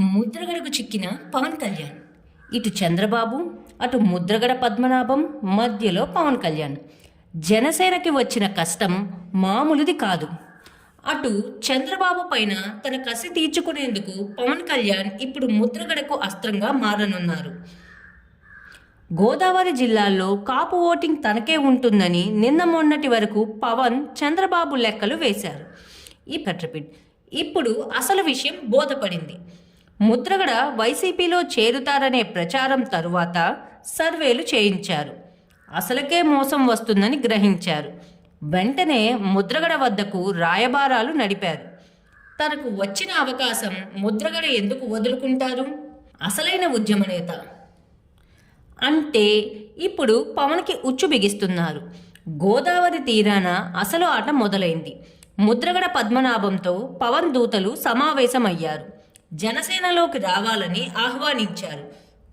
ముద్రగడకు చిక్కిన పవన్ కళ్యాణ్. ఇటు చంద్రబాబు అటు ముద్రగడ పద్మనాభం మధ్యలో పవన్ కళ్యాణ్. జనసేనకి వచ్చిన కష్టం మామూలుది కాదు. అటు చంద్రబాబు పైన తన కసి తీర్చుకునేందుకు పవన్ కళ్యాణ్ ఇప్పుడు ముద్రగడకు అస్త్రంగా మారనున్నారు. గోదావరి జిల్లాల్లో కాపు ఓటింగ్ తనకే ఉంటుందని నిన్న మొన్నటి వరకు పవన్ చంద్రబాబు లెక్కలు వేశారు. ఈ పెట్రపిడ్ ఇప్పుడు అసలు విషయం బోధపడింది. ముద్రగడ వైసీపీలో చేరుతారనే ప్రచారం తరువాత సర్వేలు చేయించారు. అసలకే మోసం వస్తుందని గ్రహించారు. వెంటనే ముద్రగడ వద్దకు రాయబారాలు నడిపారు. తనకు వచ్చిన అవకాశం ముద్రగడ ఎందుకు వదులుకుంటారు? అసలైన ఉద్యమ నేత అంటే ఇప్పుడు పవన్కి ఉచ్చు బిగిస్తున్నారు. గోదావరి తీరాన అసలు ఆట మొదలైంది. ముద్రగడ పద్మనాభంతో పవన్ దూతలు సమావేశమయ్యారు. జనసేనలోకి రావాలని ఆహ్వానించారు.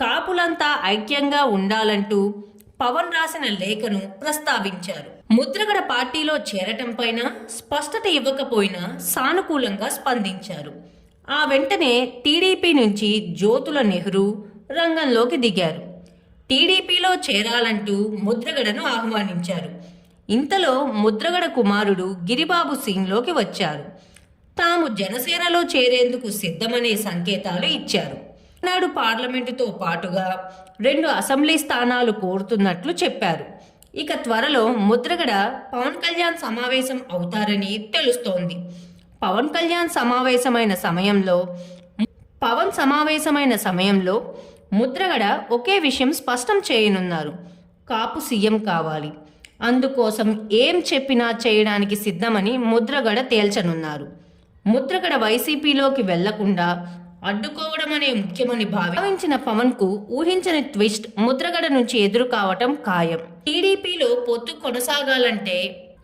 కాపులంతా ఐక్యంగా ఉండాలంటూ పవన్ రాసిన లేఖను ప్రస్తావించారు. ముద్రగడ పార్టీలో చేరటం పైన స్పష్టత ఇవ్వకపోయినా సానుకూలంగా స్పందించారు. ఆ వెంటనే టీడీపీ నుంచి జ్యోతుల నెహ్రూ రంగంలోకి దిగారు. టీడీపీలో చేరాలంటూ ముద్రగడను ఆహ్వానించారు. ఇంతలో ముద్రగడ కుమారుడు గిరిబాబు సింగ్లోకి వచ్చారు. తాము జనసేనలో చేరేందుకు సిద్ధమనే సంకేతాలు ఇచ్చారు. నాడు పార్లమెంటుతో పాటుగా రెండు అసెంబ్లీ స్థానాలు కోరుతున్నట్లు చెప్పారు. ఇక త్వరలో ముద్రగడ పవన్ కళ్యాణ్ సమావేశం అవుతారని తెలుస్తోంది. పవన్ కళ్యాణ్ సమావేశమైన సమయంలో పవన్ సమావేశమైన సమయంలో ముద్రగడ ఒకే విషయం స్పష్టం చేయనున్నారు. కాపు సీఎం కావాలి. అందుకోసం ఏం చెప్పినా చేయడానికి సిద్ధమని ముద్రగడ తేల్చనున్నారు. ముద్రగడ వైసీపీలోకి వెళ్ళకుండా అడ్డుకోవడం అనే ముఖ్యమని భావించిన పవన్కు ఊహించని ట్విస్ట్ ముద్రగడ నుంచి ఎదురు కావటం ఖాయం. టీడీపీలో పొత్తు కొనసాగాలంటే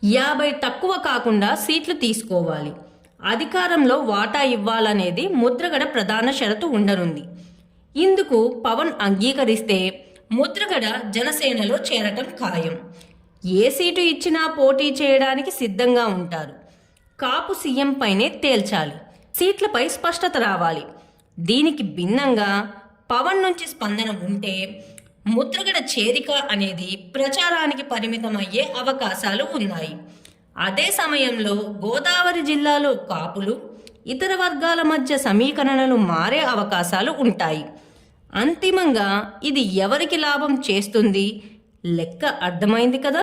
యాభై తక్కువ కాకుండా సీట్లు తీసుకోవాలి. అధికారంలో వాటా ఇవ్వాలనేది ముద్రగడ ప్రధాన షరతు ఉండనుంది. ఇందుకు పవన్ అంగీకరిస్తే ముద్రగడ జనసేనలో చేరటం ఖాయం. ఏ సీటు ఇచ్చినా పోటీ చేయడానికి సిద్ధంగా ఉంటారు. కాపు సీఎం పైనే తేల్చాలి. సీట్లపై స్పష్టత రావాలి. దీనికి భిన్నంగా పవన్ నుంచి స్పందన ఉంటే ముద్రగడ చేరిక అనేది ప్రచారానికి పరిమితమయ్యే అవకాశాలు ఉన్నాయి. అదే సమయంలో గోదావరి జిల్లాలో కాపులు ఇతర వర్గాల మధ్య సమీకరణలు మారే అవకాశాలు ఉంటాయి. అంతిమంగా ఇది ఎవరికి లాభం చేస్తుంది? లెక్క అర్థమైంది కదా?